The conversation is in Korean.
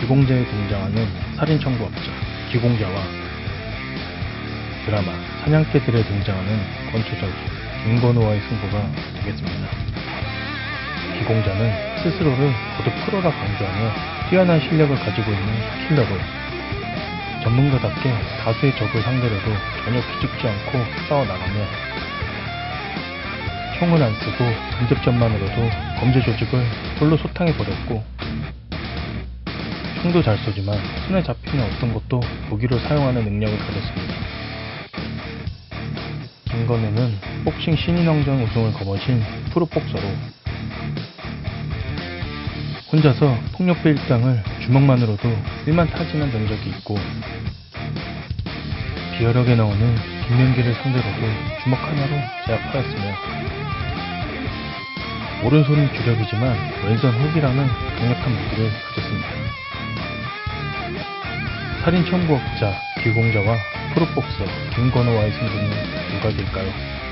기공자에 등장하는 살인 청부업자 기공자와 드라마 사냥개들에 등장하는 권초적 김건우와의 승부가 되겠습니다. 기공자는 스스로를 거듭 프로라 강조하며 뛰어난 실력을 가지고 있는 킬러로 전문가답게 다수의 적을 상대로도 전혀 기죽지 않고 싸워나가며 총을 안 쓰고 간접전만으로도 범죄 조직을 홀로 소탕해버렸고 총도 잘 쏘지만 손에 잡히는 어떤 것도 무기로 사용하는 능력을 가졌습니다. 김건우는 복싱 신인왕전 우승을 거머쥔 프로복서로 혼자서 폭력배 일당을 주먹만으로도 1만 타진한 전적이 있고 비열하게 나오는 김명기를 상대로도 주먹 하나로 제압하였으며 오른손은 주력이지만 왼손 훅이라는 강력한 무기를 가졌습니다. 살인 청부업자 기공자와 프로복서 김건호와의 승부는 누가 될까요?